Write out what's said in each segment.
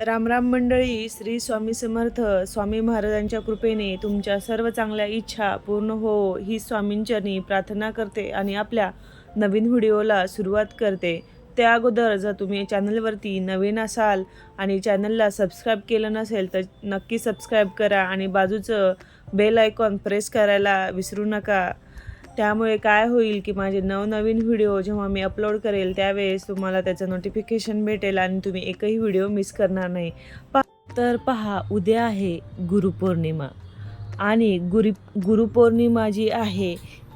रामराम मंडळी श्री स्वामी समर्थ स्वामी महाराजांच्या कृपेने तुमच्या सर्व चांगल्या इच्छा पूर्ण हो ही स्वामींचरणी प्रार्थना करते आणि आपल्या नवीन व्हिडिओला सुरुवात करते. त्या अगोदर जर तुम्ही चॅनलवरती नवीन असाल आणि चॅनलला सबस्क्राईब केलं नसेल तर नक्की सबस्क्राईब करा आणि बाजूचं बेल आयकॉन प्रेस करायला विसरू नका. त्यामुळे काय होईल की माझे नवनवीन व्हिडिओ जेव्हा मी अपलोड करेल त्यावेळेस तुम्हाला त्याचं नोटिफिकेशन भेटेल आणि तुम्ही एकही व्हिडिओ मिस करणार नाही. पा तर पहा उद्या आहे गुरुपौर्णिमा. आणि गुरु गुरुपौर्णिमा जी आहे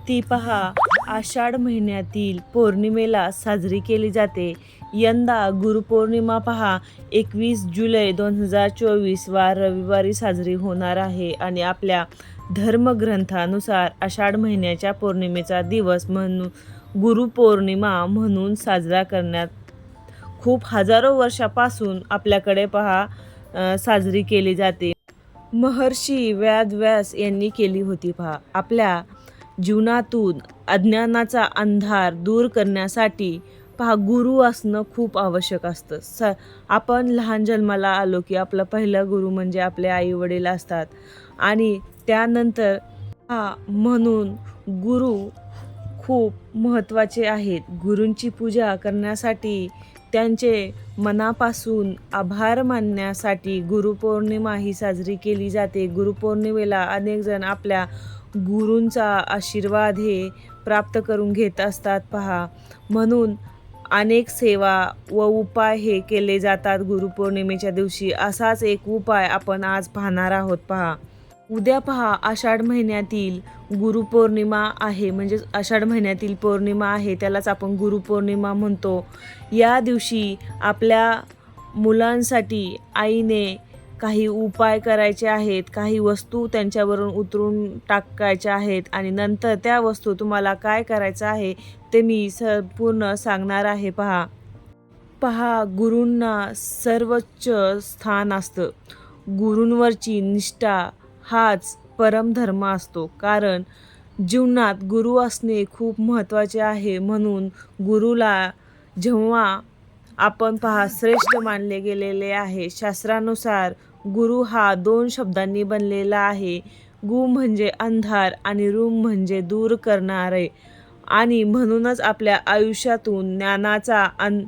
ती पहा आषाढ महिन्यातील पौर्णिमेला साजरी केली जाते. यंदा गुरुपौर्णिमा पहा. एकवीस जुलै दोन हजार चोवीस वार रविवारी साजरी होणार आहे आणि आपल्या धर्मग्रंथानुसार आषाढ महिन्याच्या पौर्णिमेचा दिवस म्हणून गुरुपौर्णिमा म्हणून साजरा करण्यात खूप हजारो वर्षापासून आपल्याकडे पहा साजरी केली जाते. महर्षी व्यास यांनी केली होती पहा. आपल्या जीवनातून अज्ञानाचा अंधार दूर करण्यासाठी पहा गुरु असणं खूप आवश्यक असतं. स आपण लहान जन्माला आलो की आपला पहिला गुरु म्हणजे आपले आई वडील असतात. आणि त्यानंतर हा म्हणून गुरु खूप महत्त्वाचे आहेत. गुरूंची पूजा करण्यासाठी त्यांचे मनापासून आभार मानण्यासाठी गुरुपौर्णिमा ही साजरी केली जाते. गुरुपौर्णिमेला अनेकजण आपल्या गुरूंचा आशीर्वाद हे प्राप्त करून घेत असतात पहा. म्हणून अनेक सेवा व उपाय हे केले जातात गुरुपौर्णिमेच्या दिवशी. असाच एक उपाय आपण आज पाहणार आहोत. पहा उद्या पहा आषाढ महिन्यातील गुरुपौर्णिमा आहे. म्हणजे आषाढ महिन्यातील पौर्णिमा आहे त्यालाच आपण गुरुपौर्णिमा म्हणतो. या दिवशी आपल्या मुलांसाठी आईने काही उपाय करायचे आहेत काही वस्तू त्यांच्यावरून उतरून टाकायच्या आहेत आणि नंतर त्या वस्तू तुम्हाला काय करायचं आहे ते मी संपूर्ण सांगणार आहे. पहा. पहा गुरूंना सर्वोच्च स्थान असतं. गुरूंवरची निष्ठा हाच परमधर्म असतो. कारण जीवनात गुरु असणे खूप महत्त्वाचे आहे. म्हणून गुरुला जेव्हा आपण पहा श्रेष्ठ मानले गेलेले आहे शास्त्रानुसार गुरु हा दोन शब्दांनी बनलेला आहे. गु म्हणजे अंधार आणि रूम म्हणजे दूर करणारे. आणि म्हणूनच आपल्या आयुष्यातून ज्ञानाचा अन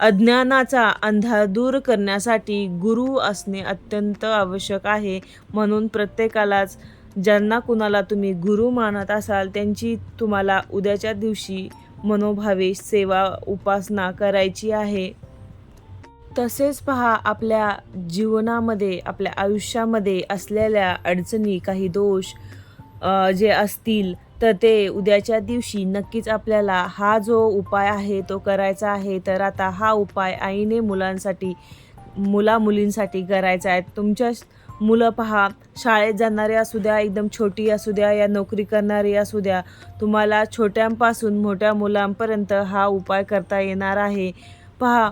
अज्ञानाचा अंधार दूर करण्यासाठी गुरु असणे अत्यंत आवश्यक आहे. म्हणून प्रत्येकालाच ज्यांना कुणाला तुम्ही गुरु मानत असाल त्यांची तुम्हाला उद्याच्या दिवशी मनोभावे सेवा उपासना करायची आहे. तसेच पहा आपल्या जीवनामध्ये आपल्या आयुष्यामध्ये असलेल्या अडचणी काही दोष जे असतील तर ते उद्याच्या दिवशी नक्कीच आपल्याला हा जो उपाय आहे तो करायचा आहे. तर आता हा उपाय आईने मुलांसाठी मुला मुलींसाठी करायचा आहे. तुमच्या मुलं पहा शाळेत जाणारे असू द्या एकदम छोटी असू द्या या नोकरी करणारी असू द्या तुम्हाला छोट्यांपासून मोठ्या मुलांपर्यंत हा उपाय करता येणार आहे. पहा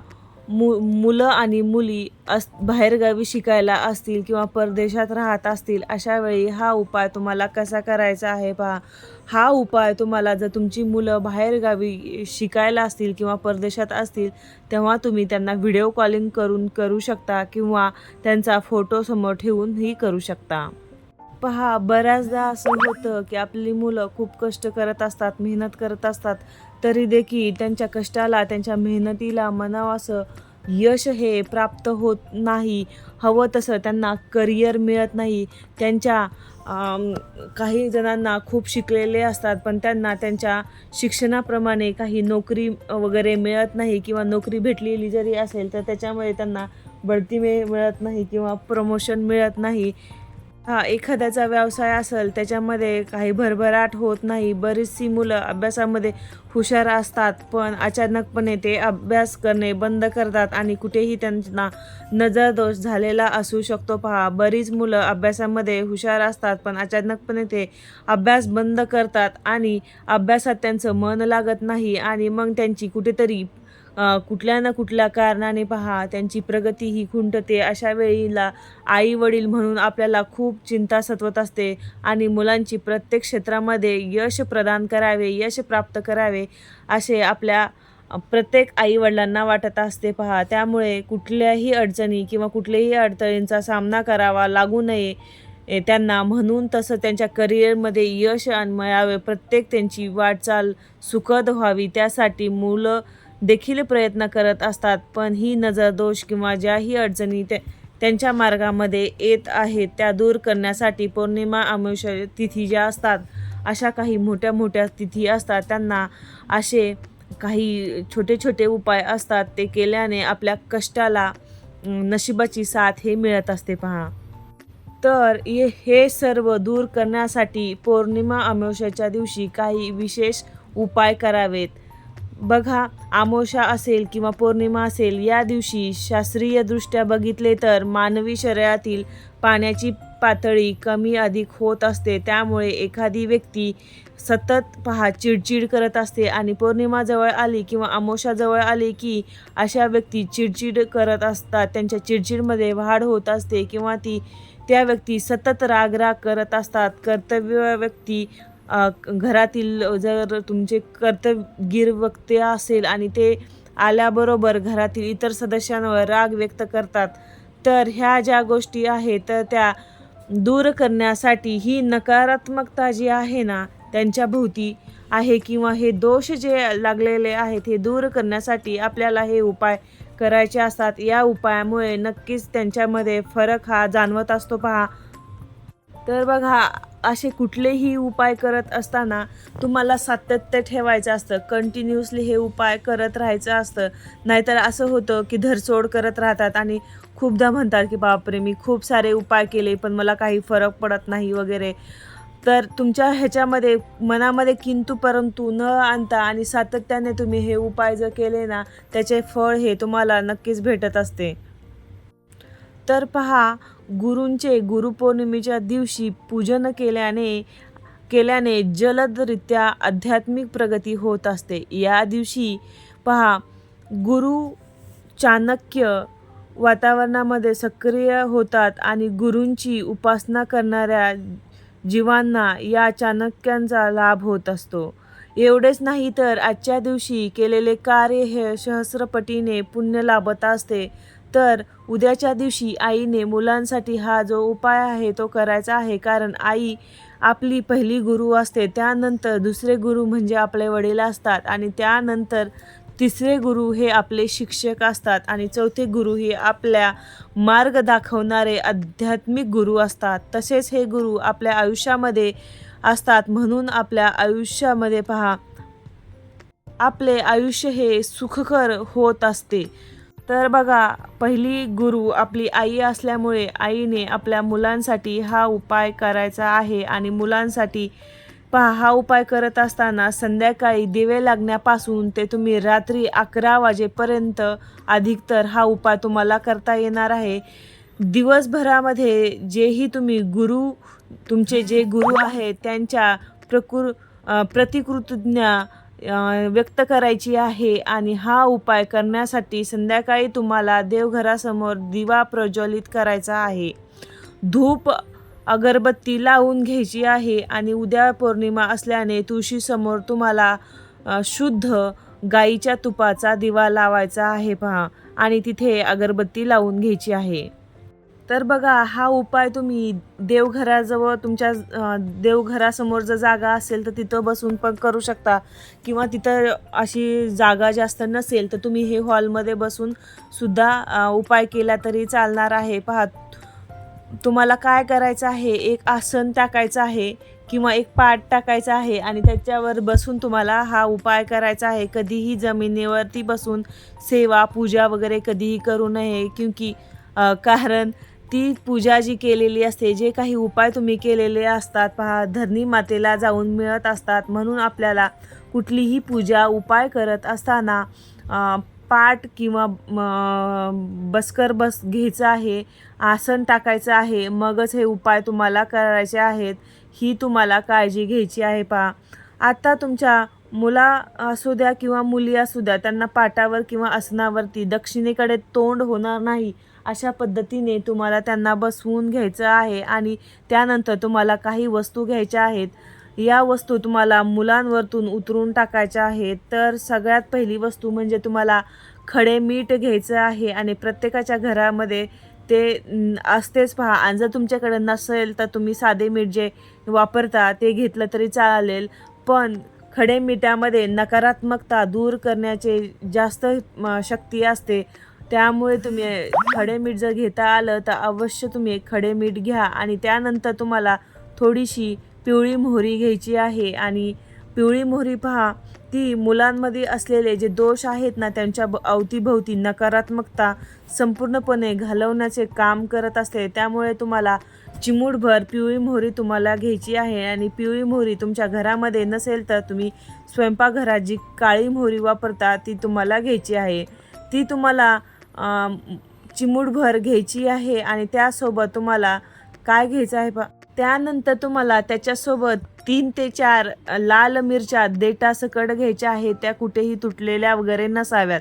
मु मुलं आणि मुली अस बाहेरगावी शिकायला असतील किंवा परदेशात राहत असतील अशा वेळी हा उपाय तुम्हाला कसा करायचा आहे पहा. हा उपाय तुम्हाला जर तुमची मुलं बाहेरगावी शिकायला असतील किंवा परदेशात असतील तेव्हा तुम्ही त्यांना व्हिडिओ कॉलिंग करून करू शकता किंवा त्यांचा फोटो समोर ठेवूनही करू शकता. पहा बऱ्याचदा असं होतं की आपली मुलं खूप कष्ट करत असतात मेहनत करत असतात तरी देखील त्यांच्या कष्टाला त्यांच्या मेहनतीला म्हणावं असं यश हे प्राप्त होत नाही. हवं तसं त्यांना करिअर मिळत नाही. त्यांच्या काही जणांना खूप शिकलेले असतात पण त्यांना त्यांच्या शिक्षणाप्रमाणे काही नोकरी वगैरे मिळत नाही किंवा नोकरी भेटलेली जरी असेल तर त्याच्यामुळे त्यांना बढती मिळत नाही किंवा प्रमोशन मिळत नाही. हा एखाद्याचा व्यवसाय असेल त्याच्यामध्ये काही भरभराट होत नाही. बरीचशी मुलं अभ्यासामध्ये हुशार असतात पण अचानकपणे ते अभ्यास करणे बंद करतात आणि कुठेही त्यांना नजरदोष झालेला असू शकतो. पहा बरीच मुलं अभ्यासामध्ये हुशार असतात पण अचानकपणे ते अभ्यास बंद करतात आणि अभ्यासात त्यांचं मन लागत नाही आणि मग त्यांची कुठेतरी कुठल्या ना कुठल्या कारणाने पहा त्यांची प्रगती ही खुंटते. अशा वेळीला आई वडील म्हणून आपल्याला खूप चिंता सतवत असते आणि मुलांची प्रत्येक क्षेत्रामध्ये यश प्रदान करावे यश प्राप्त करावे असे आपल्या प्रत्येक आईवडिलांना वाटत असते पहा. त्यामुळे कुठल्याही अडचणी किंवा कुठल्याही अडचणींचा सामना करावा लागू नये. त्यांना म्हणून तसं त्यांच्या करिअरमध्ये यश मिळावे प्रत्येक त्यांची वाटचाल सुखद व्हावी. त्यासाठी मुलं देखील प्रयत्न करत असतात पण ही नजरदोष किंवा ज्याही अडचणी त्या त्यांच्या मार्गामध्ये येत आहेत त्या दूर करण्यासाठी पौर्णिमा अमावस्या तिथी ज्या असतात अशा काही मोठ्या मोठ्या तिथी असतात त्यांना असे काही छोटे छोटे उपाय असतात ते केल्याने आपल्या कष्टाला नशिबाची साथ हे मिळत असते पहा. तर हे हे सर्व दूर करण्यासाठी पौर्णिमा अमावस्याच्या दिवशी काही विशेष उपाय करावेत. बघा आमोशा असेल किंवा पौर्णिमा असेल या दिवशी शास्त्रीयदृष्ट्या बघितले तर मानवी शरीरातील पाण्याची पातळी कमी अधिक होत असते. त्यामुळे एखादी व्यक्ती सतत पहा चिडचिड करत असते आणि पौर्णिमा जवळ आली किंवा अमावस्या जवळ आली की अशा व्यक्ती चिडचिड करत असतात. त्यांच्या चिडचिडमध्ये वाढ होत असते किंवा ती त्या व्यक्ती सतत रागराग करत असतात. कर्तव्य व्यक्ती घरातील जर तुमचे कर्तव्यगीर वक्ते असेल आणि ते आल्याबरोबर घरातील इतर सदस्यांवर राग व्यक्त करतात तर ह्या ज्या गोष्टी आहेत तर त्या दूर करण्यासाठी ही नकारात्मकता जी आहे ना त्यांच्या भोवती आहे किंवा हे दोष जे लागलेले आहेत हे दूर करण्यासाठी आपल्याला हे उपाय करायचे असतात. या उपायामुळे नक्कीच त्यांच्यामध्ये फरक हा जाणवत असतो पहा. तर बघा असे कुठलेही उपाय करत असताना तुम्हाला सातत्य ठेवायचं असतं. कंटिन्युअसली हे उपाय करत राहायचं असतं. नाहीतर असं होतं की धरसोड करत राहतात आणि खूपदा म्हणतात की बापरे मी खूप सारे उपाय केले पण मला काही फरक पडत नाही वगैरे. तर तुमच्या ह्याच्यामध्ये मनामध्ये किंतु परंतु न आणता आणि सातत्याने तुम्ही हे उपाय जर केले ना त्याचे फळ हे तुम्हाला नक्कीच भेटत असते. तर पहा गुरूंचे गुरुपौर्णिमेच्या दिवशी पूजन केल्याने केल्याने जलदरित्या आध्यात्मिक प्रगती होत असते. या दिवशी पहा गुरु चाणक्य वातावरणामध्ये सक्रिय होतात आणि गुरूंची उपासना करणाऱ्या जीवांना या चाणक्यांचा लाभ होत असतो. एवढेच नाही तर आजच्या दिवशी केलेले कार्य हे सहस्रपटीने पुण्य लाभत असते. तर उद्याच्या दिवशी आईने मुलांसाठी हा जो उपाय आहे तो करायचा आहे. कारण आई आपली पहिली गुरु असते त्यानंतर दुसरे गुरु म्हणजे आपले वडील असतात आणि त्यानंतर तिसरे गुरु हे आपले शिक्षक असतात आणि चौथे गुरु हे आपल्या मार्ग दाखवणारे आध्यात्मिक गुरु असतात. तसेच हे गुरु आपल्या आयुष्यामध्ये असतात. म्हणून आपल्या आयुष्यामध्ये पहा आपले आयुष्य हे सुखकर होत असते. तर बघा पहिली गुरु आपली आई असल्यामुळे आईने आपल्या मुलांसाठी हा उपाय करायचा आहे आणि मुलांसाठी पहा हा उपाय करत असताना संध्याकाळी दिवे लागण्यापासून ते तुम्ही रात्री अकरा वाजेपर्यंत अधिकतर हा उपाय तुम्हाला करता येणार आहे. दिवसभरामध्ये जेही तुम्ही गुरु तुमचे जे गुरु आहेत त्यांच्या प्रकृ प्रतिकृतज्ञा व्यक्त करायची आहे आणि हा उपाय करण्यासाठी संध्याकाळी तुम्हाला देवघरासमोर दिवा प्रज्वलित करायचा आहे. धूप अगरबत्ती लावून घ्यायची आहे आणि उद्या पौर्णिमा असल्याने तुळशीसमोर तुम्हाला शुद्ध गाईच्या तुपाचा दिवा लावायचा आहे पहा. आणि तिथे अगरबत्ती लावून घ्यायची आहे. तर बघा हा उपाय तुम्ही देवघराजवळ तुमच्या देवघरासमोर जर जागा असेल तर तिथं बसून पण करू शकता. किंवा तिथं अशी जागा जास्त नसेल तर तुम्ही हे हॉलमध्ये बसून सुद्धा उपाय केला तरी चालणार आहे. पहा तुम्हाला काय करायचं आहे? एक आसन टाकायचं आहे किंवा एक पाट टाकायचा आहे आणि त्याच्यावर बसून तुम्हाला हा उपाय करायचा आहे. कधीही जमिनीवरती बसून सेवा पूजा वगैरे कधीही करू नये. क्योंकि कारण ती पूजा जी केलेली असते जे काही उपाय तुम्ही केलेले असतात पहा धरणी मातेला जाऊन मिळत असतात. म्हणून आपल्याला कुठलीही पूजा उपाय करत असताना पाठ पाट किंवा बसकर बस घ्यायचं आहे आसन टाकायचं आहे मगच हे उपाय तुम्हाला करायचे आहेत ही तुम्हाला काळजी घ्यायची आहे पहा. आत्ता तुमच्या मुला असू द्या किंवा मुली असू द्या त्यांना पाटावर किंवा आसनावरती दक्षिणेकडे तोंड होणार नाही अशा पद्धतीने तुम्हाला त्यांना बसवून घ्यायचं आहे आणि त्यानंतर तुम्हाला काही वस्तू घ्यायच्या आहेत. या वस्तू तुम्हाला मुलांवरतून उतरून टाकायच्या आहेत. तर सगळ्यात पहिली वस्तू म्हणजे तुम्हाला खडे मीठ घ्यायचं आहे आणि प्रत्येकाच्या घरामध्ये ते असतेच पहा. आणि जर तुमच्याकडे नसेल तर तुम्ही साधे मीठ जे वापरता ते घेतलं तरी चालेल. पण खडे मिठामध्ये नकारात्मकता दूर करण्याचे जास्त शक्ती असते. त्यामुळे तुम्ही खडे मीठ जर घेता आलं तर अवश्य तुम्ही खडे मीठ घ्या. आणि त्यानंतर तुम्हाला थोडीशी पिवळी मोहरी घ्यायची आहे. आणि पिवळी मोहरी पहा ती मुलांमध्ये असलेले जे दोष आहेत ना त्यांच्या ब- अवतीभोवती नकारात्मकता संपूर्णपणे घालवण्याचे काम करत असते. त्यामुळे तुम्हाला चिमूटभर पिवळी मोहरी तुम्हाला घ्यायची आहे. आणि पिवळी मोहरी तुमच्या घरामध्ये नसेल तर तुम्ही स्वयंपाकघरात जी काळी मोहरी वापरता ती तुम्हाला घ्यायची आहे. ती तुम्हाला चिमूटभर घ्यायची आहे आणि त्यासोबत तुम्हाला काय घ्यायचं आहे पा त्यानंतर तुम्हाला त्याच्यासोबत तीन ते चार लाल मिरच्या देटासकट घ्यायच्या आहेत त्या कुठेही तुटलेल्या वगैरे नसाव्यात.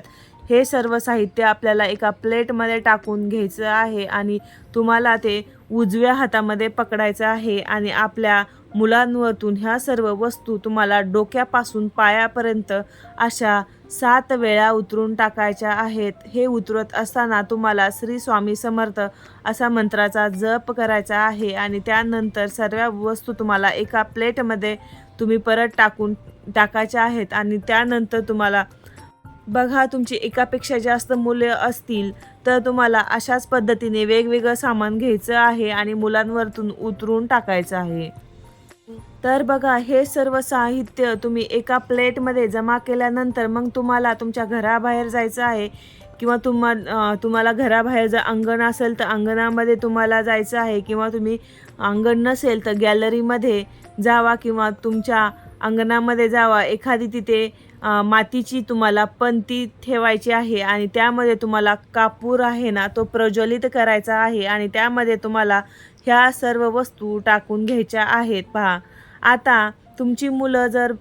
हे सर्व साहित्य आपल्याला एका प्लेटमध्ये टाकून घ्यायचं आहे आणि तुम्हाला ते उजव्या हातामध्ये पकडायचं आहे आणि आपल्या मुलांवरतून ह्या सर्व वस्तू तुम्हाला डोक्यापासून पायापर्यंत अशा सात वेळा उतरून टाकायच्या आहेत. हे उतरत असताना तुम्हाला श्री स्वामी समर्थ असा मंत्राचा जप करायचा आहे आणि त्यानंतर सर्व वस्तू तुम्हाला एका प्लेटमध्ये तुम्ही परत टाकून टाकायच्या आहेत आणि त्यानंतर तुम्हाला बघा तुमची एकापेक्षा जास्त मुलं असतील तर तुम्हाला अशाच पद्धतीने वेगवेगळं सामान घ्यायचं आहे आणि मुलांवरतून उतरून टाकायचं आहे. तर बघा हे सर्व साहित्य तुम्ही एका प्लेटमध्ये जमा केल्यानंतर मग तुम्हाला तुमच्या घराबाहेर जायचं आहे किंवा तुम्हा तुम्हाला घराबाहेर जर अंगण असेल तर अंगणामध्ये तुम्हाला जायचं आहे किंवा तुम्ही अंगण नसेल तर गॅलरीमध्ये जावा किंवा तुमच्या अंगणामध्ये जावा. एखादी तिथे मातीची तुम्हाला पंती ठेवायची आहे आणि त्यामध्ये तुम्हाला कापूर आहे ना तो प्रज्वलित करायचा आहे आणि त्यामध्ये तुम्हाला ह्या सर्व वस्तू टाकून घ्यायच्या आहेत पहा. आता तुमची मुलं जर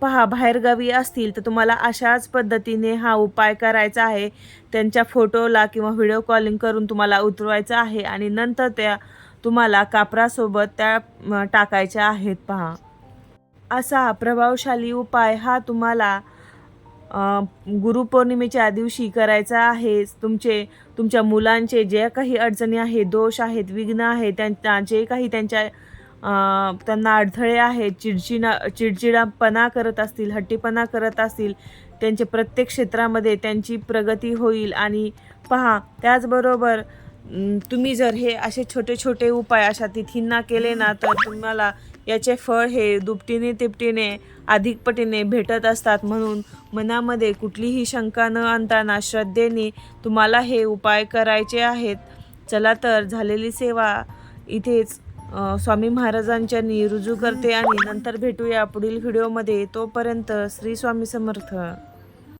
पहा बाहेरगावी असतील तर तुम्हाला अशाच पद्धतीने हा उपाय करायचा आहे. त्यांच्या फोटोला किंवा व्हिडिओ कॉलिंग करून तुम्हाला उतरवायचं आहे आणि नंतर त्या तुम्हाला कापरासोबत त्या टाकायच्या आहेत पहा. असा प्रभावशाली उपाय हा तुम्हाला गुरुपौर्णिमेच्या दिवशी करायचा आहे. तुमचे तुमच्या मुलांचे जे काही अडचणी आहेत दोष आहेत विघ्न आहेत त्यांना जे काही त्यांच्या त्यांना अडथळे आहेत चिडचिडा चिडचिडापणा करत असतील हट्टीपणा करत असतील त्यांचे प्रत्येक क्षेत्रामध्ये त्यांची प्रगती होईल. आणि पहा त्याचबरोबर तुम्ही जर हे असे छोटे छोटे उपाय अशा तिथींना केले ना तर तुम्हाला याचे फळ हे दुपटीने तिपटीने अधिक पटीने भेटत असतात म्हणून मनामध्ये कुठलीही शंका न आणताना श्रद्धेने तुम्हाला हे उपाय करायचे आहेत. चला तर झालेली सेवा इथेच स्वामी महाराजांच्या रुजू करते आणि नंतर भेटूया पुढील व्हिडिओमध्ये. तोपर्यंत श्री स्वामी समर्थ.